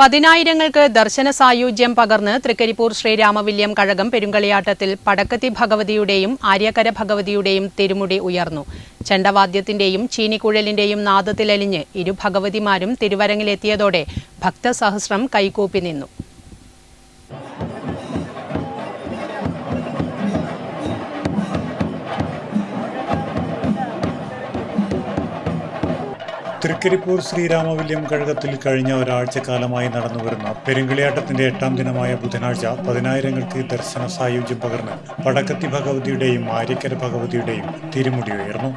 പതിനായിരങ്ങൾക്ക് ദർശന സായുജ്യം പകർന്ന് തൃക്കരിപ്പൂർ ശ്രീരാമവില്യം കഴകം പെരുങ്കളിയാട്ടത്തിൽ പടക്കത്തി ഭഗവതിയുടെയും ആര്യക്കര ഭഗവതിയുടെയും തിരുമുടി ഉയർന്നു. ചെണ്ടവാദ്യത്തിന്റെയും ചീനിക്കുഴലിന്റെയും നാദത്തിലലിഞ്ഞ് ഇരു ഭഗവതിമാരും തിരുവരങ്ങിലെത്തിയതോടെ ഭക്തസഹസ്രം കൈകൂപ്പി നിന്നു. തൃക്കരിപ്പൂർ ശ്രീരാമവില്യം കഴകത്തിൽ കഴിഞ്ഞ ഒരാഴ്ചക്കാലമായി നടന്നുവരുന്ന പെരുങ്കളിയാട്ടത്തിന്റെ എട്ടാം ദിനമായ ബുധനാഴ്ച പതിനായിരങ്ങൾക്ക് ദർശന സായുജ്യം പകർന്ന് പടക്കത്തി ഭഗവതിയുടെയും ആര്യക്കര ഭഗവതിയുടെയും തിരുമുടി ഉയർന്നു.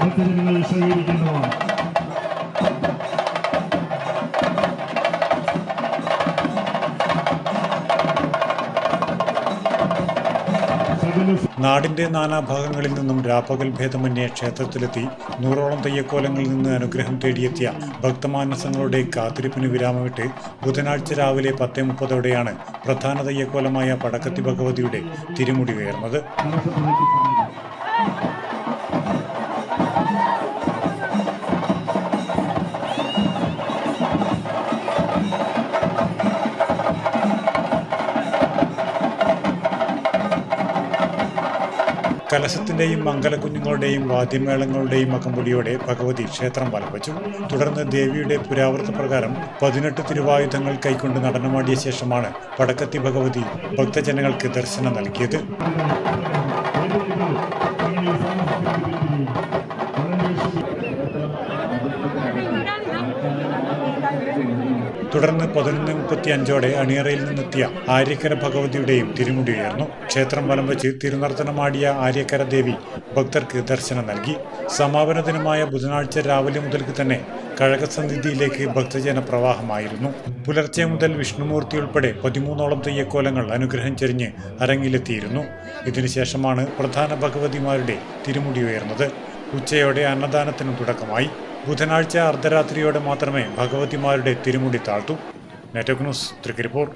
ഭക്തജനങ്ങൾ സഹകരിക്കുന്നതാണ് നാടിന്റെ നാനാഭാഗങ്ങളിൽ നിന്നും രാപ്പകൽ ഭേദമന്യേ ക്ഷേത്രത്തിലെത്തി നൂറോളം തെയ്യക്കോലങ്ങളിൽ നിന്ന് അനുഗ്രഹം തേടിയെത്തിയ ഭക്തമാനസങ്ങളുടെ കാത്തിരിപ്പിന് വിരാമമിട്ട് ബുധനാഴ്ച രാവിലെ പത്തേ മുപ്പതോടെയാണ് പ്രധാന തെയ്യക്കോലമായ പടക്കത്തി ഭഗവതിയുടെ തിരുമുടി ഉയർന്നത് കലശത്തിന്റെയും മംഗലകുഞ്ഞുങ്ങളുടെയും വാദ്യമേളങ്ങളുടെയും അകമ്പൊടിയോടെ ഭഗവതി ക്ഷേത്രം വലപ്പിച്ചു തുടർന്ന് ദേവിയുടെ പുരാവൃത്ത പ്രകാരം പതിനെട്ട് തിരുവായുധങ്ങൾ കൈക്കൊണ്ട് നടനമാടിയ ശേഷമാണ് പടക്കത്തി ഭഗവതി ഭക്തജനങ്ങൾക്ക് ദർശനം നൽകിയത്. തുടർന്ന് പതിനൊന്ന് മുപ്പത്തി അഞ്ചോടെ അണിയറയിൽ നിന്നെത്തിയ ആര്യക്കര ഭഗവതിയുടെയും തിരുമുടി ഉയർന്നു. ക്ഷേത്രം വലം വെച്ച് തിരുനർത്തനമാടിയ ആര്യക്കര ദേവി ഭക്തർക്ക് ദർശനം നൽകി. സമാപന ദിനമായ ബുധനാഴ്ച രാവിലെ മുതൽക്ക് തന്നെ കഴകസന്നിധിയിലേക്ക് ഭക്തജന പ്രവാഹമായിരുന്നു. പുലർച്ചെ മുതൽ വിഷ്ണുമൂർത്തി ഉൾപ്പെടെ പതിമൂന്നോളം തെയ്യക്കോലങ്ങൾ അനുഗ്രഹം ചെരിഞ്ഞ് അരങ്ങിലെത്തിയിരുന്നു. ഇതിനുശേഷമാണ് പ്രധാന ഭഗവതിമാരുടെ തിരുമുടി ഉയർന്നത്. ഉച്ചയോടെ അന്നദാനത്തിനും തുടക്കമായി. ബുധനാഴ്ച അർദ്ധരാത്രിയോടെ മാത്രമേ ഭഗവതിമാരുടെ തിരുമുടി താഴ്ത്തൂ. നെറ്റോക് ന്യൂസ് തൃക്കരിപ്പൂർ